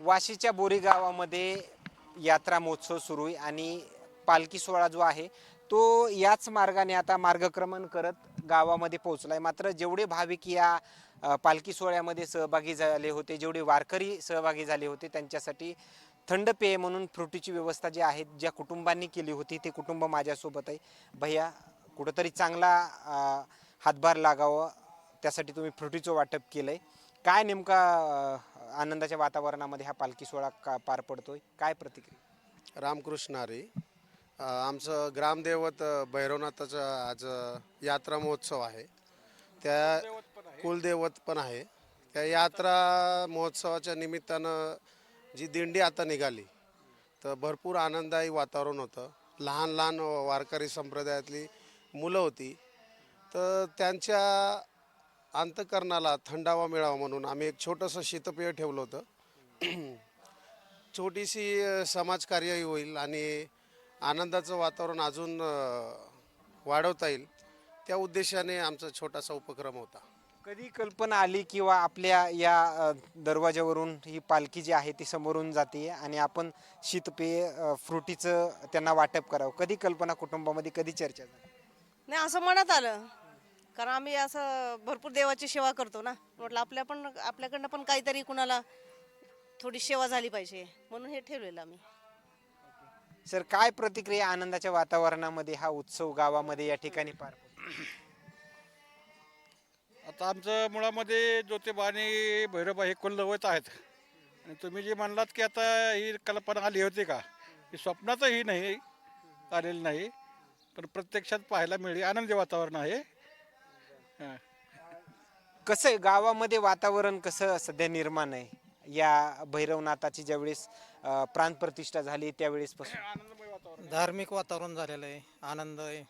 वाशीच्या बोरी गावामध्ये यात्रा महोत्सव सुरू आहे आणि पालखी सोहळा जो आहे तो याच मार्गाने आता मार्गक्रमण करत गावामध्ये पोहोचला आहे मात्र जेवढे भाविक या पालखी सोहळ्यामध्ये सहभागी झाले होते जेवढे वारकरी सहभागी झाले होते त्यांच्यासाठी थंड पेय म्हणून फ्रुटीची व्यवस्था जी आहे ज्या कुटुंबांनी केली होती ते कुटुंब माझ्यासोबत आहे. भैया कुठंतरी चांगला हातभार लागावं त्यासाठी तुम्ही फ्रुटीचं वाटप केलं आहे काय नेमका आनंदाच्या वातावरणामध्ये हा पालखी सोहळा का पार पडतोय? काय प्रतिक्रिया? रामकृष्ण हरी अ, आमचं ग्रामदैवत अ, भैरवनाथाचं आज अ, यात्रा महोत्सव आहे. त्या कुलदैवत पण आहे. त्या यात्रा महोत्सवाच्या निमित्तानं जी दिंडी आता निघाली तर भरपूर आनंददायी वातावरण होतं. लहान लहान वारकरी संप्रदायातली मुलं होती. तर त्यांच्या अंतकरणाला थंडावा मिळावा म्हणून आम्ही एक छोटंसं शीतपेय ठेवलं होतं. छोटीशी समाजकार्यही होईल आणि आनंदाचं वातावरण अजून वाढवता येईल. त्या उद्देशाने आमचा छोटासा उपक्रम होता. कधी कल्पना आली किंवा आपल्या या दरवाज्यावरून ही पालखी जी आहे ती समोरून जाते आणि आपण शीतपेय फ्रुटीचं त्यांना वाटप करावं? कधी कल्पना कुटुंबामध्ये कधी चर्चा झाली? नाही असं मनात आलं. कारण आम्ही असं भरपूर देवाची सेवा करतो ना. म्हटलं आपल्या पण आपल्याकडनं पण काहीतरी कुणाला थोडी सेवा झाली पाहिजे. म्हणून हे ठेवलेलं आम्ही. सर काय प्रतिक्रिया आनंदाच्या वातावरणामध्ये हा उत्सव गावामध्ये या ठिकाणी पार पडतो? आता आमचं मुळामध्ये ज्योतिबा आणि भैरबा हे कुलदैवत आहेत. आणि तुम्ही जे म्हणलात की आता ही कल्पना आली होती का? ही स्वप्नातही नाही आलेली नाही. पण प्रत्यक्षात पाहायला मिळेल. आनंदी वातावरण आहे. कसं आहे गावामध्ये वातावरण कसं सध्या निर्माण आहे? या भैरवनाथाची ज्यावेळेस अ, प्राणप्रतिष्ठा झाली त्यावेळेस धार्मिक वातावरण झालेलं आहे. आनंद आहे.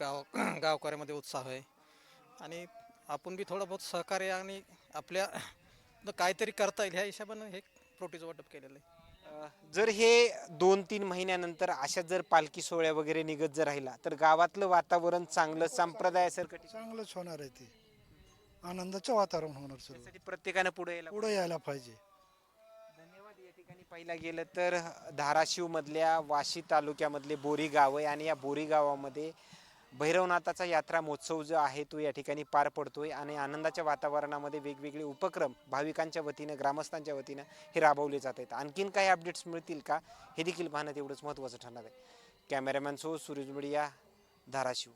गाव गावकऱ्यामध्ये उत्साह आहे. आणि आपण बी थोडं बहुत सहकार्य आणि आपल्या काहीतरी करता येईल. ह्या हिशोबानं हे प्रोटीचं वाटप केलेलं आहे. जर हे दोन तीन महिन्यानंतर अशा जर पालखी सोहळ्या वगैरे निघत जर राहिला तर गावातलं वातावरण चांगलं संप्रदायासारखं ठिकाण? चांगलंच होणार आहे ते. आनंदाचं वातावरण होणार सर्व त्यासाठी प्रत्येकानं पुढे यायला पुढे यायला पाहिजे. धन्यवाद. या ठिकाणी पाहिला गेलं तर धाराशिव मधल्या वाशी तालुक्यामधले बोरी गाव आहे आणि या बोरी गावामध्ये भैरवनाथाचा यात्रा महोत्सव जो आहे तो या ठिकाणी पार पडतोय आणि आनंदाच्या वातावरणामध्ये वेगवेगळे उपक्रम भाविकांच्या वतीनं ग्रामस्थांच्या वतीनं हे राबवले जात आहेत. आणखीन काही अपडेट्स मिळतील का? हे देखील पाहणं तेवढंच महत्त्वाचं ठरणार आहे. कॅमेरामॅन सो सूरज मीडिया धाराशिव.